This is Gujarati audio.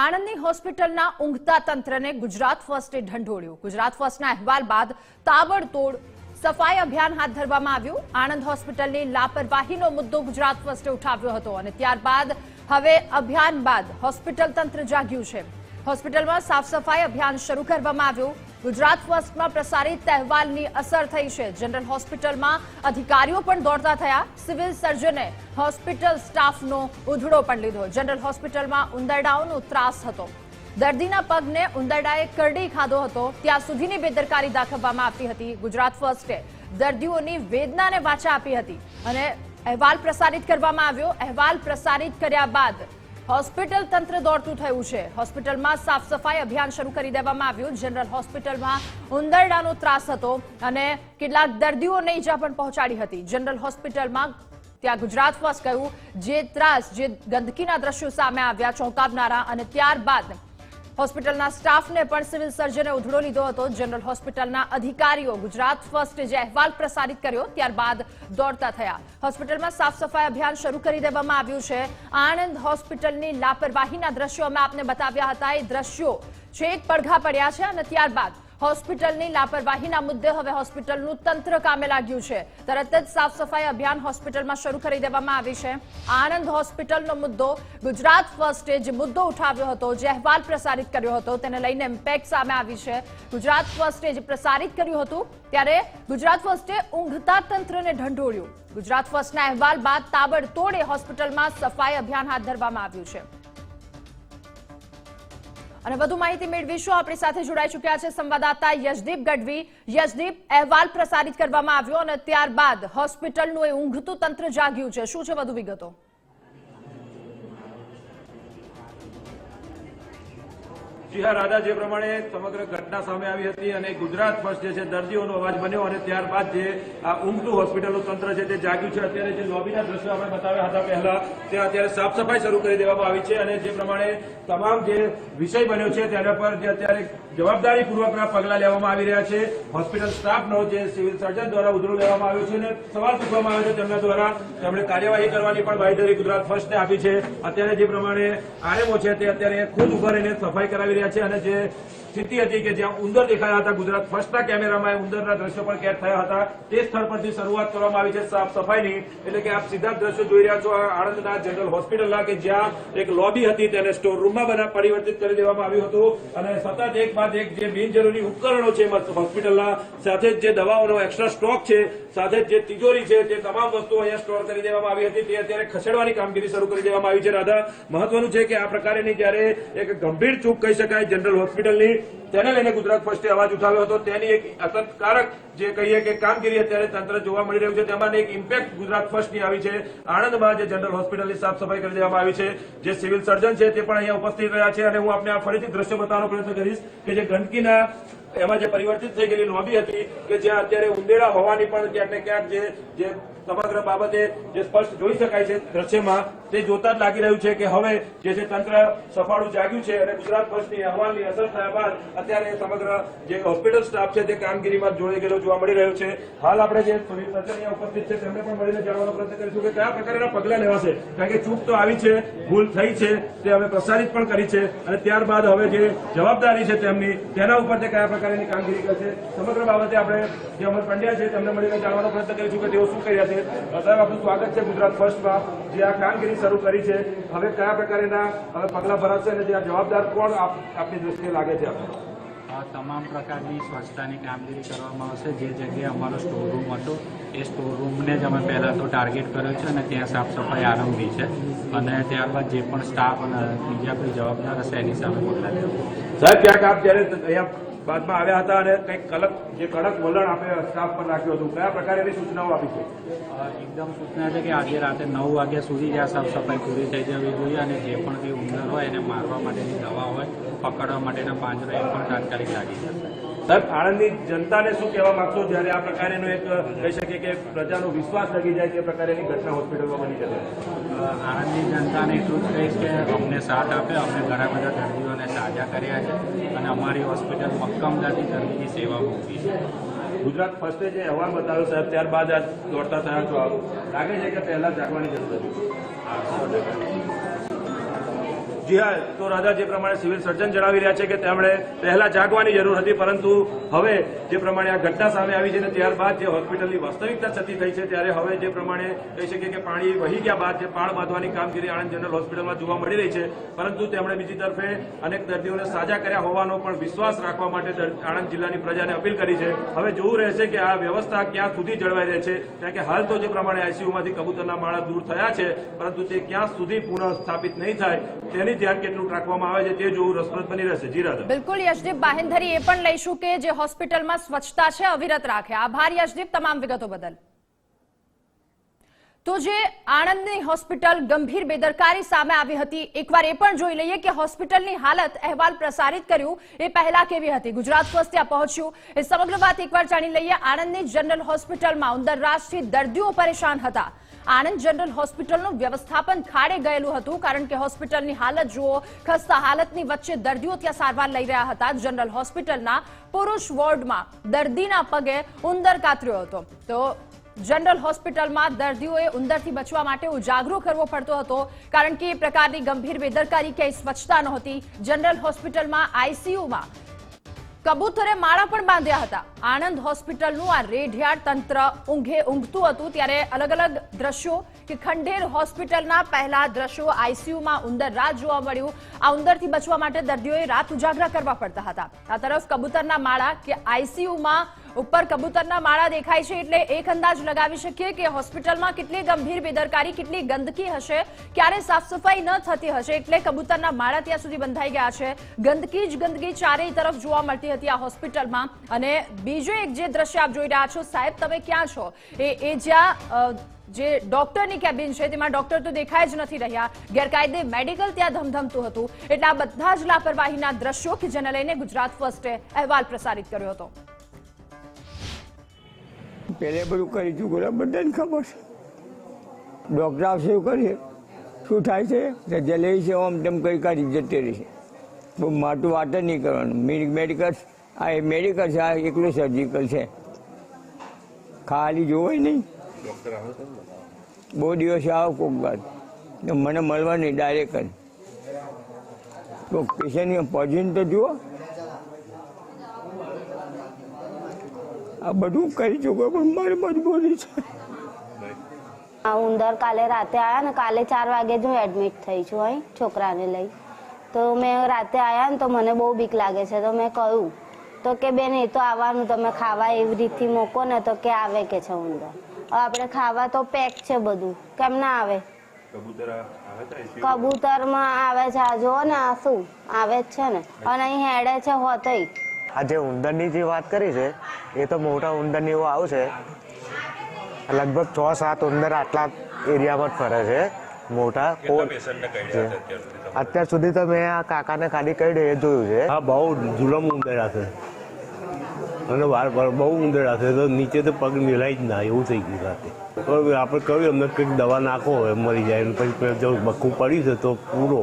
આણંદની હોસ્પિટલના ઊંઘતા તંત્રને ગુજરાત ફર્સ્ટે ઢંઢોળ્યું. ગુજરાત ફર્સ્ટના અહેવાલ બાદ તાબડતોડ સફાઈ અભિયાન હાથ ધરવામાં આવ્યું. આણંદ હોસ્પિટલની લાપરવાહીનો મુદ્દો ગુજરાત ફર્સ્ટે ઉઠાવ્યો હતો અને ત્યારબાદ હવે અભિયાન બાદ હોસ્પિટલ તંત્ર જાગ્યું છે. હોસ્પિટલમાં સાફ સફાઈ અભિયાન શરૂ કરવામાં આવ્યું. ગુજરાત ફર્સ્ટમાં પ્રસારિત અહેવાલની અસર થઈ છે. જનરલ હોસ્પિટલમાં અધિકારીઓ પણ દોડતા થયા. સિવિલ સર્જને હોસ્પિટલ સ્ટાફનો ઉધડો પણ લીધો. જનરલ હોસ્પિટલમાં ઉંદરડાઓનો ત્રાસ હતો. દર્દીના પગને ઉંદરડાએ કરડી ખાધો હતો. ત્યાં સુધીની બેદરકારી દાખવવામાં આવતી હતી. ગુજરાત ફર્સ્ટે દર્દીઓની વેદનાને વાચા આપી હતી. અને અહેવાલ પ્રસારિત કરવામાં આવ્યો. અહેવાલ પ્રસારિત કર્યા બાદ હોસ્પિટલ તંત્ર દોડતું થયું છે. હોસ્પિટલમાં સાફ સફાઈ અભિયાન શરૂ કરી દેવામાં આવ્યું. જનરલ હોસ્પિટલમાં ઉંદરડાનો ત્રાસ હતો અને કેટલાક દર્દીઓને ઈજા પણ પહોંચાડી હતી. જનરલ હોસ્પિટલમાં ત્યાં ગુજરાત ફર્સ્ટ કહ્યું જે ત્રાસ, જે ગંદકીના દ્રશ્યો સામે આવ્યા, ચોંકાવનારા અને ત્યારબાદ હોસ્પિટલના સ્ટાફને પણ સિવિલ સર્જને ઉધડો લીધો હતો. જનરલ હોસ્પિટલના અધિકારીઓ ગુજરાત ફર્સ્ટ જે અહેવાલ પ્રસારિત કર્યો, ત્યારબાદ દોડતા થયા. હોસ્પિટલમાં સાફ સફાઈ અભિયાન શરૂ કરી દેવામાં આવ્યું છે. આણંદ હોસ્પિટલની લાપરવાહીના દ્રશ્યો અમે આપને બતાવ્યા હતા. એ દ્રશ્યો છેક પડઘા પડ્યા છે અને ત્યારબાદ હોસ્પિટલની લાપરવાહીના મુદ્દે હવે હોસ્પિટલનું તંત્ર કામે લાગ્યું છે. તરત જ સાફ સફાઈ અભિયાન હોસ્પિટલમાં શરૂ કરી દેવામાં આવી છે. આણંદ હોસ્પિટલનો મુદ્દો, ગુજરાત ફર્સ્ટે જે મુદ્દો ઉઠાવ્યો હતો, જે અહેવાલ પ્રસારિત કર્યો હતો. તેને લઈને ઇમ્પેક્ટ સામે આવી છે. ગુજરાત ફર્સ્ટે જે પ્રસારિત કર્યું હતું, ત્યારે ગુજરાત ફર્સ્ટે ઊંઘતા તંત્રને ઢંઢોળ્યું. ગુજરાત ફર્સ્ટના અહેવાલ બાદ તાબડતોડે હોસ્પિટલમાં સફાઈ અભિયાન હાથ ધરવામાં આવ્યું છે. અને વધુ માહિતી મેળવીશું. આપણી સાથે જોડાઈ ચુક્યા છે સંવાદદાતા યશદીપ ગઢવી. યશદીપ, અહેવાલ પ્રસારિત કરવામાં આવ્યો અને ત્યારબાદ હોસ્પિટલનું એ ઊંઘતું તંત્ર જાગ્યું છે. શું છે વધુ વિગતો? જી હા, રાધા, જે પ્રમાણે સમગ્ર ઘટના સામે આવી હતી અને ગુજરાત ફર્સ્ટ જે છે દર્દીઓનો અવાજ બન્યો અને ત્યારબાદ જે આ ઉમટું હોસ્પિટલનું તંત્ર છે તે જાગ્યું છે. અત્યારે જે લોબીના દ્રશ્યો આપણે બતાવ્યા હતા પહેલા, ત્યાં અત્યારે સાફ સફાઈ શરૂ કરી દેવામાં આવી છે અને જે પ્રમાણે તમામ જે વિષય બન્યો છે તેના પર જે અત્યારે જવાબદારી પૂર્વકના પગલાં લેવામાં આવી રહ્યા છે. હોસ્પિટલ સ્ટાફનો જે સિવિલ સર્જન દ્વારા ઉધરો લેવામાં આવ્યો છે અને સવાલ પૂછવામાં આવ્યો છે તેમના દ્વારા. તેમણે કાર્યવાહી કરવાની પણ બાંયધરી ગુજરાત ફર્સ્ટને આપી છે. અત્યારે જે પ્રમાણે આરએમઓ છે તે અત્યારે ખુદ ઊભા રહીને સફાઈ કરાવી રહ્યા છે અને જે સ્થિતિ હતી કે જ્યાં ઉંદર દેખાયા હતા ગુજરાત. ફર્સ્ટના કેમેરામાં ઉંદરના દ્રશ્યો પણ કેદ થયા હતા. તે સ્થળ પરથી શરૂઆત કરવામાં આવી છે સાફ સફાઈની. એટલે કે આપ સીધા દ્રશ્યો જોઈ રહ્યા છો આણંદના જનરલ હોસ્પિટલના કે જ્યાં એક લોબી હતી તેને સ્ટોર રૂમમાં બના પરિવર્તિત કરી દેવામાં આવ્યું હતું. અને સતત એક બાદ એક જે બિનજરૂરી ઉપકરણો છે હોસ્પિટલના, સાથે જ દવાઓનો એક્સ્ટ્રા સ્ટોક છે, સાથે જે તિજોરી છે, તે તમામ વસ્તુઓ અહીંયા સ્ટોર કરી દેવામાં આવી હતી. તે અત્યારે ખસેડવાની કામગીરી શરૂ કરી દેવામાં આવી છે. રાધા, મહત્વનું છે કે આ પ્રકારની જ્યારે એક ગંભીર ચૂક કહી શકાય જનરલ હોસ્પિટલની તેને લઈને ગુજરાત ફર્સ્ટે અવાજ ઉઠાવ્યો હતો. તેની એક અસરકારક જે કહીએ કે કામગીરી અત્યારે તંત્ર જોવા મળી રહ્યું છે. તેમાં એક ઇમ્પેક્ટ ગુજરાત ફર્સ્ટની આવી છે. આણંદમાં જે જનરલ હોસ્પિટલની સાફ સફાઈ કરી દેવામાં આવી છે. જે સિવિલ સર્જન છે તે પણ અહીંયા ઉપસ્થિત રહ્યા છે અને હું આપને આ ફરીથી દ્રશ્ય બતાવવાનો પ્રયત્ન કરીશ કે જે ગંદકીના એમાં જે પરિવર્તિત થઈ ગયેલી લોબી હતી કે જ્યાં અત્યારે ઉંદેડા હોવાની પણ ક્યાંક ને ક્યાંક જે સમગ્ર બાબતે જે સ્પષ્ટ જોઈ શકાય છે દ્રશ્યમાં, તે જોતા જ લાગી રહ્યું છે કે હવે જે છે તંત્ર સફાળું જાગ્યું છે અને ગુજરાત ફર્સ્ટની અહેવાલની અસર થયા બાદ અત્યારે સમગ્ર જે હોસ્પિટલ સ્ટાફ છે તે કામગીરીમાં જોડાઈ ગયેલો જોવા મળી રહ્યો છે. હાલ આપણે જે સર્જન ઉપસ્થિત છે તેમને પણ મળીને જાણવાનો પ્રયત્ન કરીશું કે કયા પ્રકારના પગલાં લેવાશે. કારણ કે ચૂક તો આવી છે, ભૂલ થઈ છે, તે હવે પ્રસારિત પણ કરી છે અને ત્યારબાદ હવે જે જવાબદારી છે તેમની, તેના ઉપર તે કયા પ્રકારની કામગીરી કરશે, સમગ્ર બાબતે આપણે જે અમર પંડ્યા છે તેમને મળીને જાણવાનો પ્રયત્ન કરીશું કે તેઓ શું કરી રહ્યા છે. સાહેબ આપનું સ્વાગત છે ગુજરાત ફર્સ્ટમાં. જે આ કામગીરી શરૂ કરી છે હવે કયા પ્રકારના હવે પગલાં ભરાશે અને જે આ જવાબદાર કોણ આપ આપની દ્રષ્ટિએ લાગે છે આપને? આ તમામ પ્રકારની સ્વચ્છતાની કામગીરી કરવામાં આવશે. જે જગ્યાએ અમારો સ્ટોર રૂમ હતો એ સ્ટોર રૂમને જ અમે પહેલાં તો ટાર્ગેટ કર્યો છે અને ત્યાં સાફ સફાઈ આરંભી છે. અને ત્યારબાદ જે પણ સ્ટાફ અને બીજા કોઈ જવાબદાર હશે એની સામે પગલાં લેવા સાહેબ ક્યાંક આપ જ્યારે અહીંયા બાદમાં આવ્યા હતા અને કંઈક કલક, જે કડક વલણ આપે સ્ટાફ પર રાખ્યું હતું. કયા પ્રકારની સૂચનાઓ આપી છે? એકદમ સૂચના છે કે આજે રાતે નવ વાગ્યા સુધી જ આ સાફ સફાઈ પૂરી થઈ જવી જોઈએ અને જે પણ કંઈ ઉંદર હોય એને મારવા માટેની દવા હોય, પકડવા માટેના પાંજરા એ પણ તાત્કાલિક લાગી જશે. સાહેબ આણંદની જનતાને શું કહેવા માંગશો? જ્યારે આ પ્રકારેનો એક કહી શકીએ કે પ્રજાનો વિશ્વાસ લગી જાય તે પ્રકારેની ઘટના હોસ્પિટલમાં બની અ, આણંદની જનતાને એટલું જ કહીશ કે અમને સાથ આપે અમને ઘણા બધા દર્દીઓને સાજા કર્યા છે અને અમારી હોસ્પિટલ મક્કમતાથી દર્દીની સેવા મૂકી છે. ગુજરાત ફર્સ્ટે જે અહેવાલ બતાવ્યો સાહેબ ત્યારબાદ આ દોડતા થયા છો લાગે છે કે પહેલા જાગવાની જરૂર હતી? જી હા, તો રાજા જે પ્રમાણે સિવિલ સર્જન જણાવી રહ્યા છે કે તેમણે પહેલા જાગવાની જરૂર હતી, પરંતુ હવે જે પ્રમાણે આ ઘટના સામે આવી છે ને ત્યારબાદ જે હોસ્પિટલની વાસ્તવિકતા થતી થઈ છે, ત્યારે હવે જે પ્રમાણે કહી શકીએ કે પાણી વહી ગયા બાદ જે પાળ બાંધવાની કામગીરી આણંદ જનરલ હોસ્પિટલમાં જોવા મળી રહી છે, પરંતુ તેમણે બીજી તરફે અનેક દર્દીઓને સાજા કર્યા હોવાનો પણ વિશ્વાસ રાખવા માટે આણંદ જિલ્લાની પ્રજાને અપીલ કરી છે. હવે જોવું રહેશે કે આ વ્યવસ્થા ક્યાં સુધી જળવાઈ રહે છે, કારણ કે હાલ તો જે પ્રમાણે આઈસીયુમાંથી કબૂતરના માળા દૂર થયા છે, પરંતુ તે ક્યાં સુધી પુનઃ સ્થાપિત નહીં થાય, તેની ધ્યાન કેટલું રાખવામાં આવે છે તે જોવું રસપ્રદ બની રહેશે. જી રાધા. બિલકુલ, યશદીપ. બાહેંધરી એ પણ લઈશું કે જે હોસ્પિટલમાં સ્વચ્છતા છે, અવિરત રાખે. આભાર, યશદીપ, તમામ વિગતો બદલ. તો જે આણંદની હોસ્પિટલ ગંભીર બેદરકારી સામે આવી હતી, એકવાર એ પણ જોઈ લઈએ કે હોસ્પિટલની હાલત અહેવાલ પ્રસારિત કર્યું, એ પહેલા કેવી હતી? ગુજરાત ફર્સ્ટ ત્યાં પહોંચ્યું. એ સમગ્ર વાત એકવાર જાણી લઈએ, આણંદની જનરલ હોસ્પિટલમાં ઉંદરરાજથી દર્દીઓ પરેશાન હતા. આણંદ જનરલ હોસ્પિટલનું વ્યવસ્થાપન ખાડે ગયેલું હતું, કારણ કે હોસ્પિટલની હાલત જુઓ, ખસ્તા હાલતની વચ્ચે દર્દીઓ ત્યાં સારવાર લઈ રહ્યા હતા. જનરલ હોસ્પિટલના પુરુષ વોર્ડમાં દર્દીના પગે ઉંદર કાતર્યો હતો. તો જનરલ હોસ્પિટલમાં દર્દીઓએ ઉંદરથી બચવા માટે ઉજાગરો કરવો પડતો હતો, કારણ કે એ પ્રકારની ગંભીર બેદરકારી ક્યાંય સ્વચ્છતા નહોતી. જનરલ હોસ્પિટલમાં આઈસીયુમાં કબૂતરે માળા પણ બાંધ્યા હતા. આણંદ હોસ્પિટલનું આ રેઢિયાળ તંત્ર ઊંઘે ઊંઘતું હતું ત્યારે અલગ અલગ દ્રશ્યો કે ખંડેર હોસ્પિટલના પહેલા દ્રશ્યો આઈસીયુમાં ઉંદર રાત જોવા મળ્યું. આ ઉંદરથી બચવા માટે દર્દીઓએ રાત ઉજાગરા કરવા પડતા હતા. આ તરફ કબૂતરના માળા કે આઈસીયુમાં ઉપર કબૂતરના માળા દેખાય છે એટલે એક અંદાજ લગાવી શકીએ કે હોસ્પિટલમાં કેટલી ગંભીર બેદરકારી, કેટલી ગંદકી હશે, ક્યારે સાફ સફાઈ ન થતી હશે એટલે કબૂતરના માળા ત્યાં સુધી બંધાઈ ગયા છે. ગંદકી જ ગંદકી ચારેય તરફ જોવા મળતી હતી આ હોસ્પિટલમાં અને બીજું એક જે દ્રશ્ય આપ જોઈ રહ્યા છો, સાહેબ, તમે ક્યાં છો? એ એ જ્યાં જે ડોક્ટરની કેબિન છે, તેમાં ડોક્ટર તો દેખાય જ નથી રહ્યા. ગેરકાયદે મેડિકલ ત્યાં ધમધમતું હતું. એટલે આ બધા જ લાપરવાહીના દ્રશ્યો કે જેને લઈને ગુજરાત ફર્સ્ટે અહેવાલ પ્રસારિત કર્યો હતો. પહેલે બધું કરી ચૂકેલા બધાને ખબર છે. ડૉક્ટર આવશે એવું કરીએ શું થાય છે? જે લે છે ઓમ તેમ કરી કાઢી જતી રહી છે. બહુ માટું જ નહીં કરવાનું. મેડિકલ આ એ મેડિકલ છે, આ એકલું સર્જિકલ છે. ખાલી જોવાય નહીં. બહુ દિવસ આવો કોક વાત મને મળવા નહીં ડાયરેક્ટ તો પેશન્ટને પહોંચીને તો જુઓ. આ બધું કરી ચૂક્યો, પણ મારી મજબૂરી છે. ઉંદર કાલે રાતે આવ્યા ને, કાલે ચાર વાગે જ હું એડમિટ થઈ છું અહીં છોકરાને લઈ. તો મેં રાતે આવ્યા ને, તો મને બહુ બીક લાગે છે. તો મેં કહ્યું તો કે બેન એ તો આવવાનું તમે ખાવા એવી રીતથી મૂકો ને તો કે આવે કે છે ઉંદર આપણે ખાવા તો પેક છે બધું. કેમ ના આવે? કબૂતરમાં આવે છે. આ જુઓ ને આ શું? આવે જ છે ને. અને અહીં હેડે છે હોતઈ. આ જે ઉંદરની જે વાત કરી છે એ તો મોટા ઉંદરની એવું આવશે. લગભગ છ સાત ઉંદર આટલા એરિયામાં જ ફરે છે. મોટા અત્યાર સુધી તો મેં આ કાકાને ખાલી કઈ એ જોયું છે. હા બહુ જુલમ ઉંદરા છે. અને વાર વાર બહુ ઉંદરા છે તો નીચે તો પગ મિલાય જ ના એવું થઈ ગયું સાથે આપણે કહ્યું અમને કંઈક દવા નાખો મરી જાય પછી જો બક્કું પડ્યું છે તો પૂરો.